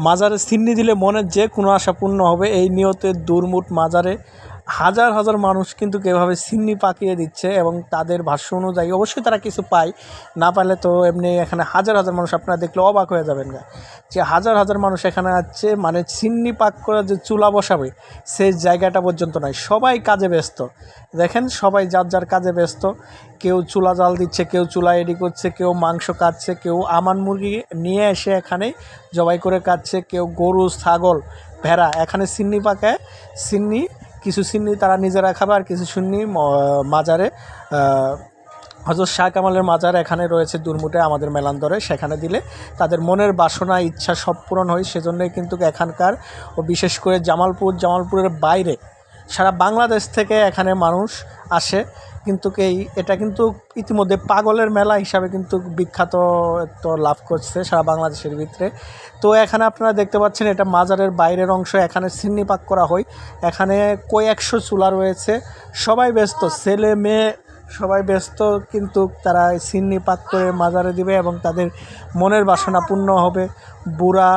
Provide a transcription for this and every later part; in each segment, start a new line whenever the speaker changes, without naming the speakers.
মাজারে সিন্নি দিলে মনের যে কোনো আশা পূর্ণ হবে। এই নিয়তে দুর্মুট মাজারে হাজার হাজার মানুষ কিন্তু এভাবে সিন্নি পাকিয়ে দিচ্ছে এবং তাদের ভাষ্য অনুযায়ী অবশ্যই তারা কিছু পায়। না পালে তো এমনি এখানে হাজার হাজার মানুষ আপনারা দেখলে অবাক হয়ে যাবেন না যে হাজার হাজার মানুষ এখানে আছে মানে সিন্নি পাক করে যে চুলা বসাবে, সেই জায়গাটা পর্যন্ত নয়। সবাই কাজে ব্যস্ত। দেখেন, সবাই যার যার কাজে ব্যস্ত। কেউ চুলা জাল দিচ্ছে, কেউ চুলা এডি করছে, কেউ মাংস কাটছে, কেউ আমান মুরগি নিয়ে এসে এখানে জবাই করে কাটছে, কেউ গরু, ছাগল, ভেড়া। এখানে সিন্নি পাকায় সিন্নি কিছু সিন্নি তারা নিজেরা খাবে আর কিছু সিন্নি মাজারে হজরত শাহ কামালের মাজার এখানে রয়েছে দুর্মুটে, আমাদের মেলান্দরে। সেখানে দিলে তাদের মনের বাসনা, ইচ্ছা সব পূরণ হয়। সেজন্যই কিন্তু এখানকার ও বিশেষ করে জামালপুর, জামালপুরের বাইরে সারা বাংলাদেশ থেকে এখানে মানুষ আসে। কিন্তু এই এটা কিন্তু ইতিমধ্যে পাগলের মেলা হিসাবে কিন্তু বিখ্যাত তো লাভ করছে সারা বাংলাদেশের ভিতরে। তো এখানে আপনারা দেখতে পাচ্ছেন এটা মাজারের বাইরের অংশ, এখানে সিন্নিপাক করা হয়। এখানে কয়েকশো চুলা রয়েছে। সবাই ব্যস্ত, ছেলে, মেয়ে সবাই ব্যস্ত, কিন্তু তারা সিন্নি পাক করে মাজারে দিবে এবং তাদের মনের বাসনা পূর্ণ হবে। বুড়া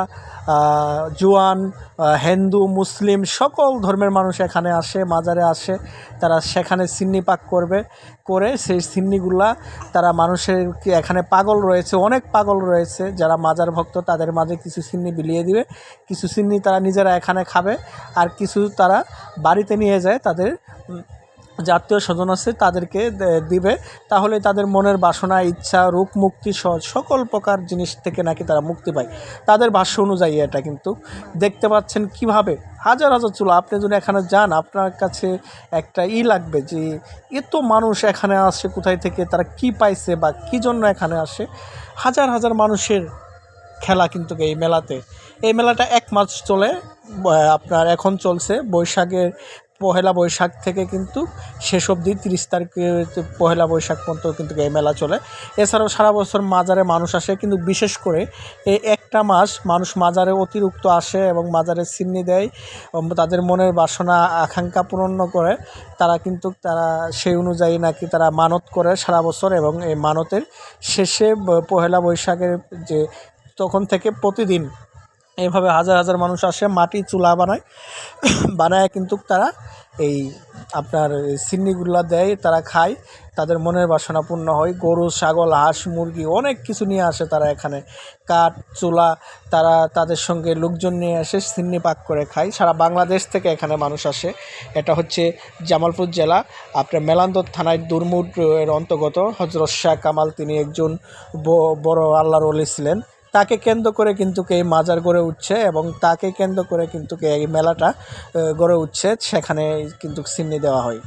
জোয়ান হিন্দু, মুসলিম সকল ধর্মের মানুষ এখানে আসে, মাজারে আসে। তারা সেখানে সিন্নি পাক করবে, করে সেই সিন্নিগুলা তারা মানুষের এখানে পাগল রয়েছে, অনেক পাগল রয়েছে। যারা মাজার ভক্ত তাদের মাঝে কিছু সিন্নি বিলিয়ে দিবে, কিছু সিন্নি তারা নিজেরা এখানে খাবে, আর কিছু তারা বাড়িতে নিয়ে যায় তাদের যে আত্মীয় স্বজন আছে, তাদেরকে দিবে। তাহলে তাদের মনের বাসনা, ইচ্ছা, রোগ মুক্তি সহ সকল প্রকার জিনিস থেকে নাকি তারা মুক্তি পায়। তাদের ভাষ্য অনুযায়ী এটা কিন্তু। দেখতে পাচ্ছেন কীভাবে? হাজার হাজার চুলা। আপনি যদি এখানে যান, আপনার কাছে একটা ই লাগবে যে, এত মানুষ এখানে আসে, কোথায় থেকে, তারা কি পাইছে বা কি জন্য এখানে আসে? হাজার হাজার মানুষের খেলা কিন্তু এই মেলাতে। এই মেলাটা এক মাস চলে আপনার এখন চলছে। বৈশাখের পহেলা বৈশাখ থেকে কিন্তু শেষ অবধি তিরিশ তারিখে পহেলা বৈশাখ পর্যন্ত কিন্তু এই মেলা চলে। এছাড়াও সারা বছর মাজারে মানুষ আসে, কিন্তু বিশেষ করে এই একটা মাস মানুষ মাজারে অতিরিক্ত আসে এবং মাজারে সিন্নি দেয় তাদের মনের বাসনা, আকাঙ্ক্ষা পূরণ করে। তারা কিন্তু তারা সেই অনুযায়ী নাকি তারা মানত করে সারা বছর এবং এই মানতের শেষে পহেলা বৈশাখের যে, তখন থেকে প্রতিদিন এইভাবে হাজার হাজার মানুষ আসে, মাটি চুলা বানায়। বানায় কিন্তু তারা এই আপনার সিন্নিগুলা দেয়, তারা খায়। তাদের মনের বাসনা পূর্ণ হয়। গরু, ছাগল, হাঁস, মুরগি অনেক কিছু নিয়ে আসে তারা এখানে। কাঠ, চুলা, তারা তাদের সঙ্গে লোকজন নিয়ে আসে, সিন্নি পাক করে খায়। সারা বাংলাদেশ থেকে এখানে মানুষ আসে। এটা হচ্ছে জামালপুর জেলা। আপনার মেলান্দর থানায় দুর্মুট এর অন্তর্গত। হজরত শাহ কামাল তিনি একজন বড় আল্লাহর ওলি ছিলেন। তাকে কেন্দ্র করে কিন্তু এই মাজার গড়ে উঠছে এবং তাকে কেন্দ্র করে কিন্তু এই মেলাটা গড়ে উঠছে। সেখানে কিন্তু সিন্নি দেওয়া হয়।